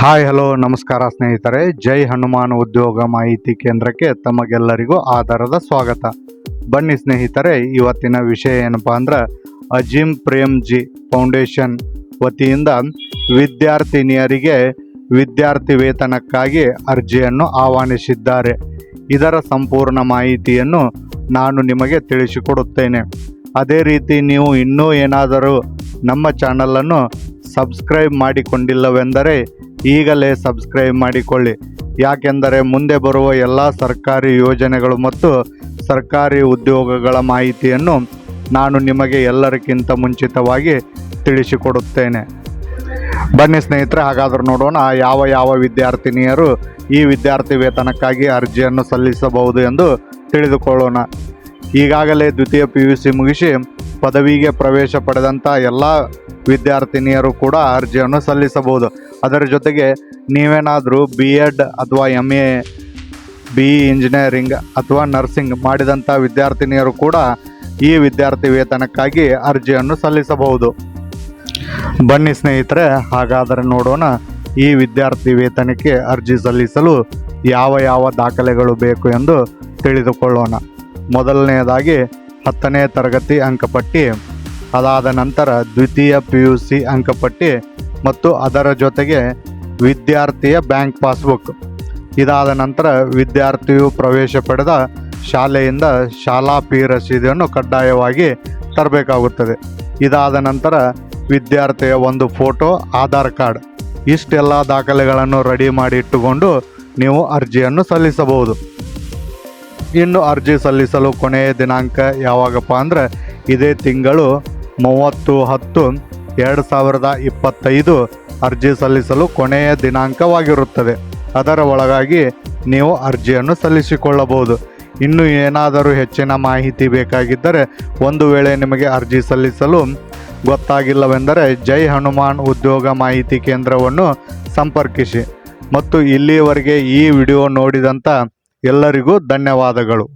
Hi, hello, ನಮಸ್ಕಾರ ಸ್ನೇಹಿತರೆ. ಜೈ ಹನುಮಾನ್ ಉದ್ಯೋಗ ಮಾಹಿತಿ ಕೇಂದ್ರಕ್ಕೆ ತಮಗೆಲ್ಲರಿಗೂ ಆಧಾರದ ಸ್ವಾಗತ. ಬನ್ನಿ ಸ್ನೇಹಿತರೆ, ಇವತ್ತಿನ ವಿಷಯ ಏನಪ್ಪಾ ಅಂದ್ರೆ ಅಜೀಂ ಪ್ರೇಮ್ ಜಿ ಫೌಂಡೇಶನ್ ವತಿಯಿಂದ ವಿದ್ಯಾರ್ಥಿನಿಯರಿಗೆ ವಿದ್ಯಾರ್ಥಿ ವೇತನಕ್ಕಾಗಿ ಅರ್ಜಿಯನ್ನು ಆಹ್ವಾನಿಸಿದ್ದಾರೆ. ಇದರ ಸಂಪೂರ್ಣ ಮಾಹಿತಿಯನ್ನು ನಾನು ನಿಮಗೆ ತಿಳಿಸಿಕೊಡುತ್ತೇನೆ. ಅದೇ ರೀತಿ ನೀವು ಇನ್ನೂ ಏನಾದರೂ ನಮ್ಮ ಚಾನಲನ್ನು ಸಬ್ಸ್ಕ್ರೈಬ್ ಮಾಡಿಕೊಂಡಿಲ್ಲವೆಂದರೆ ಈಗಲೇ ಸಬ್ಸ್ಕ್ರೈಬ್ ಮಾಡಿಕೊಳ್ಳಿ. ಯಾಕೆಂದರೆ ಮುಂದೆ ಬರುವ ಎಲ್ಲ ಸರ್ಕಾರಿ ಯೋಜನೆಗಳು ಮತ್ತು ಸರ್ಕಾರಿ ಉದ್ಯೋಗಗಳ ಮಾಹಿತಿಯನ್ನು ನಾನು ನಿಮಗೆ ಎಲ್ಲರಿಗಿಂತ ಮುಂಚಿತವಾಗಿ ತಿಳಿಸಿಕೊಡುತ್ತೇನೆ. ಬನ್ನಿ ಸ್ನೇಹಿತರೆ, ಹಾಗಾದರೂ ನೋಡೋಣ ಯಾವ ಯಾವ ವಿದ್ಯಾರ್ಥಿನಿಯರು ಈ ವಿದ್ಯಾರ್ಥಿ ವೇತನಕ್ಕಾಗಿ ಅರ್ಜಿಯನ್ನು ಸಲ್ಲಿಸಬಹುದು ಎಂದು ತಿಳಿದುಕೊಳ್ಳೋಣ. ಈಗಾಗಲೇ ದ್ವಿತೀಯ ಪಿ ಯು ಸಿ ಮುಗಿಸಿ ಪದವಿಗೆ ಪ್ರವೇಶ ಪಡೆದಂಥ ಎಲ್ಲ ವಿದ್ಯಾರ್ಥಿನಿಯರು ಕೂಡ ಅರ್ಜಿಯನ್ನು ಸಲ್ಲಿಸಬಹುದು. ಅದರ ಜೊತೆಗೆ ನೀವೇನಾದರೂ ಬಿ ಎಡ್ ಅಥವಾ ಎಂ ಎ ಬಿ ಇಂಜಿನಿಯರಿಂಗ್ ಅಥವಾ ನರ್ಸಿಂಗ್ ಮಾಡಿದಂಥ ವಿದ್ಯಾರ್ಥಿನಿಯರು ಕೂಡ ಈ ವಿದ್ಯಾರ್ಥಿ ವೇತನಕ್ಕಾಗಿ ಅರ್ಜಿಯನ್ನು ಸಲ್ಲಿಸಬಹುದು. ಬನ್ನಿ ಸ್ನೇಹಿತರೆ, ಹಾಗಾದರೆ ನೋಡೋಣ ಈ ವಿದ್ಯಾರ್ಥಿ ವೇತನಕ್ಕೆ ಅರ್ಜಿ ಸಲ್ಲಿಸಲು ಯಾವ ಯಾವ ದಾಖಲೆಗಳು ಬೇಕು ಎಂದು ತಿಳಿದುಕೊಳ್ಳೋಣ. ಮೊದಲನೆಯದಾಗಿ ಹತ್ತನೇ ತರಗತಿ ಅಂಕಪಟ್ಟಿ, ಅದಾದ ನಂತರ ದ್ವಿತೀಯ ಪಿ ಯು ಸಿ ಅಂಕಪಟ್ಟಿ ಮತ್ತು ಅದರ ಜೊತೆಗೆ ವಿದ್ಯಾರ್ಥಿಯ ಬ್ಯಾಂಕ್ ಪಾಸ್ಬುಕ್. ಇದಾದ ನಂತರ ವಿದ್ಯಾರ್ಥಿಯು ಪ್ರವೇಶ ಪಡೆದ ಶಾಲೆಯಿಂದ ಶಾಲಾ ಪಿ ರಸೀದಿಯನ್ನು ಕಡ್ಡಾಯವಾಗಿ ತರಬೇಕಾಗುತ್ತದೆ. ಇದಾದ ನಂತರ ವಿದ್ಯಾರ್ಥಿಯ ಒಂದು ಫೋಟೋ, ಆಧಾರ್ ಕಾರ್ಡ್, ಇಷ್ಟೆಲ್ಲ ದಾಖಲೆಗಳನ್ನು ರೆಡಿ ಮಾಡಿ ಇಟ್ಟುಕೊಂಡು ನೀವು ಅರ್ಜಿಯನ್ನು ಸಲ್ಲಿಸಬಹುದು. ಇನ್ನು ಅರ್ಜಿ ಸಲ್ಲಿಸಲು ಕೊನೆಯ ದಿನಾಂಕ ಯಾವಾಗಪ್ಪ ಅಂದರೆ ಇದೇ ತಿಂಗಳು ಮೂವತ್ತು ಹತ್ತು ಎರಡು ಸಾವಿರದ ಇಪ್ಪತ್ತೈದು ಅರ್ಜಿ ಸಲ್ಲಿಸಲು ಕೊನೆಯ ದಿನಾಂಕವಾಗಿರುತ್ತದೆ. ಅದರ ಒಳಗಾಗಿ ನೀವು ಅರ್ಜಿಯನ್ನು ಸಲ್ಲಿಸಿಕೊಳ್ಳಬಹುದು. ಇನ್ನು ಏನಾದರೂ ಹೆಚ್ಚಿನ ಮಾಹಿತಿ ಬೇಕಾಗಿದ್ದರೆ ಒಂದು ವೇಳೆ ನಿಮಗೆ ಅರ್ಜಿ ಸಲ್ಲಿಸಲು ಗೊತ್ತಾಗಿಲ್ಲವೆಂದರೆ ಜೈ ಹನುಮಾನ್ ಉದ್ಯೋಗ ಮಾಹಿತಿ ಕೇಂದ್ರವನ್ನು ಸಂಪರ್ಕಿಸಿ. ಮತ್ತು ಇಲ್ಲಿಯವರೆಗೆ ಈ ವಿಡಿಯೋ ನೋಡಿದಂಥ ಎಲ್ಲರಿಗೂ ಧನ್ಯವಾದಗಳು.